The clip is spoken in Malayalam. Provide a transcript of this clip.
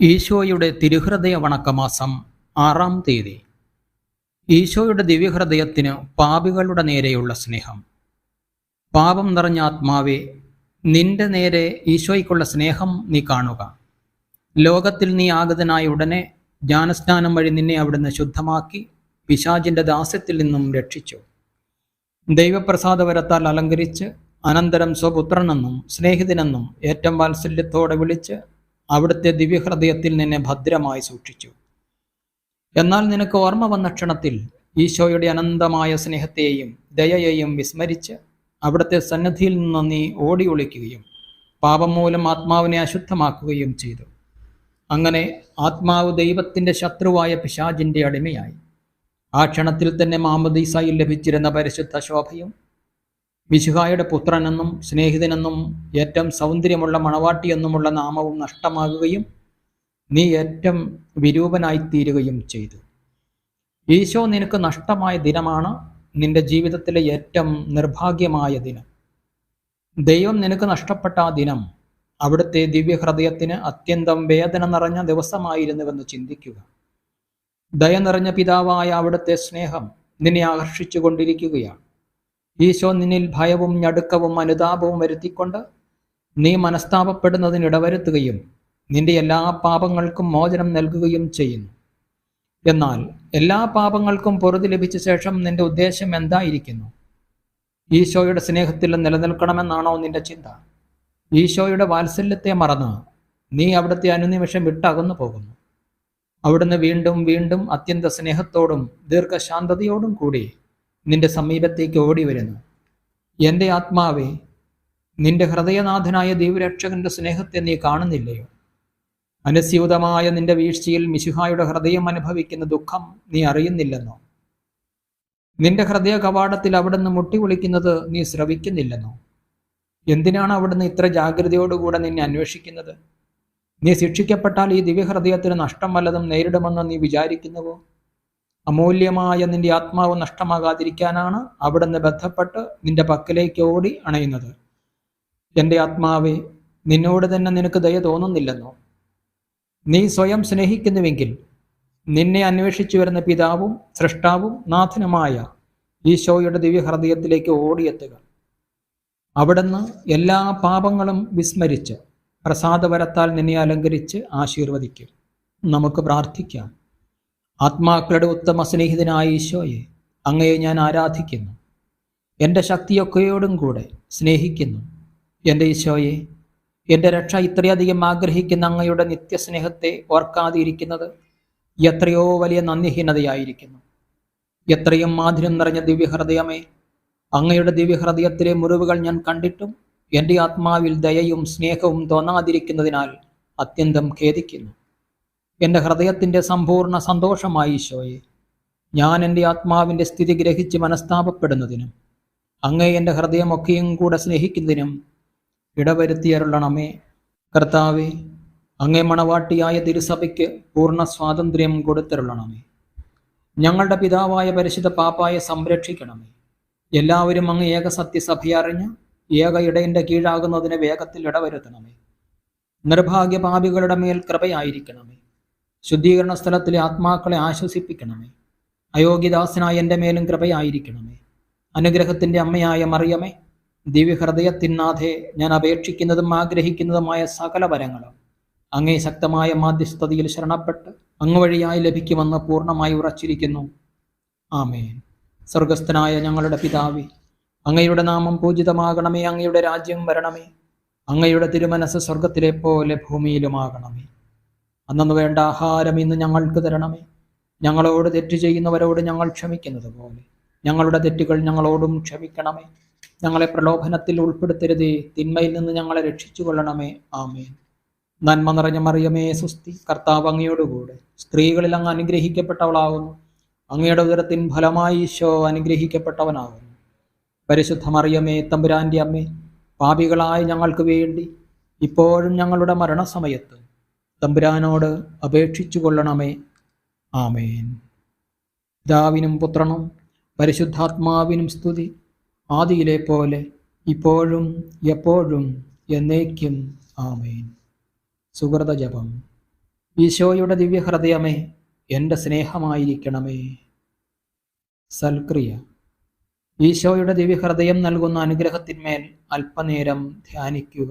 ഈശോയുടെ തിരുഹൃദയ വണക്കമാസം ആറാം തീയതി. ഈശോയുടെ ദിവ്യഹൃദയത്തിന് പാപികളുടെ നേരെയുള്ള സ്നേഹം. പാപം നിറഞ്ഞ ആത്മാവെ നിന്റെ നേരെ ഈശോയ്ക്കുള്ള സ്നേഹം നീ കാണുക. ലോകത്തിൽ നീ ആഗതനായ ഉടനെ ജ്ഞാനസ്നാനം വഴി നിന്നെ അവിടുന്ന് ശുദ്ധമാക്കി പിശാചിന്റെ ദാസ്യത്തിൽ നിന്നും രക്ഷിച്ചു. ദൈവപ്രസാദവരത്താൽ അലങ്കരിച്ച് അനന്തരം സ്വപുത്രനെന്നും സ്നേഹിതനെന്നും ഏറ്റവും വാത്സല്യത്തോടെ വിളിച്ച് അവിടുത്തെ ദിവ്യഹൃദയത്തിൽ നിന്നെ ഭദ്രമായി സൂക്ഷിച്ചു. എന്നാൽ നിനക്ക് ഓർമ്മ വന്ന ക്ഷണത്തിൽ ഈശോയുടെ അനന്തമായ സ്നേഹത്തെയും ദയയെയും വിസ്മരിച്ച് അവിടുത്തെ സന്നദ്ധിയിൽ നിന്ന് നീ ഓടി ഒളിക്കുകയും പാപം മൂലം ആത്മാവിനെ അശുദ്ധമാക്കുകയും ചെയ്തു. അങ്ങനെ ആത്മാവ് ദൈവത്തിന്റെ ശത്രുവായ പിശാജിന്റെ അടിമയായി. ആ ക്ഷണത്തിൽ തന്നെ മാമദീസായിൽ ലഭിച്ചിരുന്ന പരിശുദ്ധ ശോഭയും മിശുഹായുടെ പുത്രനെന്നും സ്നേഹിതനെന്നും ഏറ്റവും സൗന്ദര്യമുള്ള മണവാട്ടി എന്നുമുള്ള നാമവും നഷ്ടമാകുകയും നീ ഏറ്റവും വിരൂപനായിത്തീരുകയും ചെയ്തു. ഈശോ നിനക്ക് നഷ്ടമായ ദിനമാണ് നിന്റെ ജീവിതത്തിലെ ഏറ്റവും നിർഭാഗ്യമായ ദിനം. ദൈവം നിനക്ക് നഷ്ടപ്പെട്ട ആ ദിനം അവിടുത്തെ ദിവ്യഹൃദയത്തിന് അത്യന്തം വേദന നിറഞ്ഞ ദിവസമായിരുന്നുവെന്ന് ചിന്തിക്കുക. ദയ നിറഞ്ഞ പിതാവായ അവിടുത്തെ സ്നേഹം നിന്നെ ആകർഷിച്ചു കൊണ്ടിരിക്കുകയാണ് ഈശോ നിന്നിൽ ഭയവും ഞടുക്കവും അനുതാപവും വരുത്തിക്കൊണ്ട് നീ മനസ്താപപ്പെടുന്നതിന് ഇടവരുത്തുകയും നിന്റെ എല്ലാ പാപങ്ങൾക്കും മോചനം നൽകുകയും ചെയ്യുന്നു. എന്നാൽ എല്ലാ പാപങ്ങൾക്കും പൊറുതി ലഭിച്ച ശേഷം നിന്റെ ഉദ്ദേശം എന്തായിരിക്കുന്നു? ഈശോയുടെ സ്നേഹത്തിൽ നിലനിൽക്കണമെന്നാണോ നിന്റെ ചിന്ത? ഈശോയുടെ വാത്സല്യത്തെ മറന്ന് നീ അവിടുത്തെ അനുനിമിഷം വിട്ടകന്നു പോകുന്നു. അവിടുന്ന് വീണ്ടും വീണ്ടും അത്യന്ത സ്നേഹത്തോടും ദീർഘശാന്തതയോടും കൂടി നിന്റെ സമീപത്തേക്ക് ഓടി വരുന്നു എന്റെ ആത്മാവെ നിന്റെ ഹൃദയനാഥനായ ദൈവരക്ഷകന്റെ സ്നേഹത്തെ നീ കാണുന്നില്ലയോ? അനുസ്യൂതമായ നിന്റെ വീഴ്ചയിൽ മിശുഹായുടെ ഹൃദയം അനുഭവിക്കുന്ന ദുഃഖം നീ അറിയുന്നില്ലെന്നോ? നിന്റെ ഹൃദയ കവാടത്തിൽ അവിടുന്ന് മുട്ടി വിളിക്കുന്നത് നീ ശ്രവിക്കുന്നില്ലെന്നോ? എന്തിനാണ് അവിടുന്ന് ഇത്ര ജാഗ്രതയോടുകൂടെ നിന്നെ അന്വേഷിക്കുന്നത്? നീ ശിക്ഷിക്കപ്പെട്ടാൽ ഈ ദിവ്യഹൃദയത്തിന് നഷ്ടം വല്ലതും നേരിടുമെന്ന് നീ വിചാരിക്കുന്നുവോ? അമൂല്യമായ നിന്റെ ആത്മാവ് നഷ്ടമാകാതിരിക്കാനാണ് അവിടുന്ന് ബന്ധപ്പെട്ട് നിന്റെ പക്കലേക്ക് ഓടി അണയുന്നത്. എന്റെ ആത്മാവെ നിന്നോട് തന്നെ നിനക്ക് ദയ തോന്നുന്നില്ലെന്നോ? നീ സ്വയം സ്നേഹിക്കുന്നുവെങ്കിൽ നിന്നെ അന്വേഷിച്ചു വരുന്ന പിതാവും സൃഷ്ടാവും നാഥനുമായ ഈശോയുടെ ദിവ്യഹൃദയത്തിലേക്ക് ഓടിയെത്തുക. അവിടുന്ന് എല്ലാ പാപങ്ങളും വിസ്മരിച്ച് പ്രസാദവരത്താൽ നിന്നെ അലങ്കരിച്ച് ആശീർവദിക്കും. നമുക്ക് പ്രാർത്ഥിക്കാം. ആത്മാക്കളുടെ ഉത്തമ സ്നേഹിതനായ ഈശോയെ അങ്ങയെ ഞാൻ ആരാധിക്കുന്നു. എന്റെ ശക്തിയൊക്കെയോടും കൂടെ സ്നേഹിക്കുന്നു. എന്റെ ഈശോയെ എന്റെ രക്ഷ ഇത്രയധികം ആഗ്രഹിക്കുന്ന അങ്ങയുടെ നിത്യസ്നേഹത്തെ ഓർക്കാതിരിക്കുന്നത് എത്രയോ വലിയ നന്ദിഹീനതയായിരിക്കുന്നു. എത്രയും മാധുര്യം നിറഞ്ഞ ദിവ്യഹൃദയമേ അങ്ങയുടെ ദിവ്യഹൃദയത്തിലെ മുറിവുകൾ ഞാൻ കണ്ടിട്ടും എന്റെ ആത്മാവിൽ ദയയും സ്നേഹവും തോന്നാതിരിക്കുന്നതിനാൽ അത്യന്തം ഖേദിക്കുന്നു. എന്റെ ഹൃദയത്തിന്റെ സമ്പൂർണ സന്തോഷമായി ഈശോയെ. ഞാൻ എന്റെ ആത്മാവിന്റെ സ്ഥിതി ഗ്രഹിച്ച് മനസ്താപപ്പെടുന്നതിനും അങ്ങേ എന്റെ ഹൃദയമൊക്കെയും കൂടെ സ്നേഹിക്കുന്നതിനും ഇടവരുത്തിയരുള്ളണമേ കർത്താവെ അങ്ങേ മണവാട്ടിയായ തിരുസഭയ്ക്ക് പൂർണ സ്വാതന്ത്ര്യം കൊടുത്തരുളണമേ. ഞങ്ങളുടെ പിതാവായ പരിശുദ്ധ പാപ്പായെ സംരക്ഷിക്കണമേ. എല്ലാവരും അങ്ങ് ഏക സത്യസഭയറിഞ്ഞ് ഏക ഇടയന്റെ കീഴാകുന്നതിന് വേഗത്തിൽ ഇടവരുത്തണമേ. നിർഭാഗ്യ പാപികളുടെ മേൽ കൃപയായിരിക്കണമേ. ശുദ്ധീകരണ സ്ഥലത്തിലെ ആത്മാക്കളെ ആശ്വസിപ്പിക്കണമേ. അയോഗ്യദാസനായ എന്റെ മേലും കൃപയായിരിക്കണമേ. അനുഗ്രഹത്തിന്റെ അമ്മയായ മറിയമേ ദിവ്യഹൃദയത്തിനാഥെ ഞാൻ അപേക്ഷിക്കുന്നതും ആഗ്രഹിക്കുന്നതുമായ സകല വരങ്ങളും അങ്ങേ ശക്തമായ മാധ്യസ്ഥതയിൽ ശരണപ്പെട്ട് അങ്ങ് വഴിയായി ലഭിക്കുമെന്ന് പൂർണമായി ഉറച്ചിരിക്കുന്നു. ആമേൻ. സ്വർഗസ്ഥനായ ഞങ്ങളുടെ പിതാവി അങ്ങയുടെ നാമം പൂജിതമാകണമേ അങ്ങയുടെ രാജ്യം വരണമേ അങ്ങയുടെ തിരുമനസ് സ്വർഗത്തിലെ പോലെ ഭൂമിയിലുമാകണമേ. അന്നു വേണ്ട ആഹാരം ഇന്ന് ഞങ്ങൾക്ക് തരണമേ. ഞങ്ങളോട് തെറ്റ് ചെയ്യുന്നവരോട് ഞങ്ങൾ ക്ഷമിക്കുന്നത് പോലെ. ഞങ്ങളുടെ തെറ്റുകൾ ഞങ്ങളോടും ക്ഷമിക്കണമേ. ഞങ്ങളെ പ്രലോഭനത്തിൽ ഉൾപ്പെടുത്തരുതേ. തിന്മയിൽ നിന്ന് ഞങ്ങളെ രക്ഷിച്ചു കൊള്ളണമേ ആമേൻ. നന്മ നിറഞ്ഞ മറിയമേ സുസ്തി കർത്താവ് അങ്ങയോടുകൂടെ. സ്ത്രീകളിൽ അങ്ങ് അനുഗ്രഹിക്കപ്പെട്ടവളാകുന്നു അങ്ങയുടെ ഉദരത്തിൻ ഫലമായി ഈശോ അനുഗ്രഹിക്കപ്പെട്ടവനാകുന്നു പരിശുദ്ധ മറിയമേ തമ്പുരാന്റെ അമ്മേ പാപികളായ ഞങ്ങൾക്ക് വേണ്ടി ഇപ്പോഴും ഞങ്ങളുടെ മരണസമയത്ത് തമ്പുരാനോട് അപേക്ഷിച്ചു കൊള്ളണമേ ആമേൻ. പിതാവിനും പുത്രനും പരിശുദ്ധാത്മാവിനും സ്തുതി. ആദിയിലെ പോലെ ഇപ്പോഴും എപ്പോഴും എന്നേക്കും ആമേൻ. സുഹൃത ജപം. ഈശോയുടെ ദിവ്യഹൃദയമേ എന്റെ സ്നേഹമായിരിക്കണമേ. സൽക്രിയ. ഈശോയുടെ ദിവ്യഹൃദയം നൽകുന്ന അനുഗ്രഹത്തിന്മേൽ അല്പനേരം ധ്യാനിക്കുക.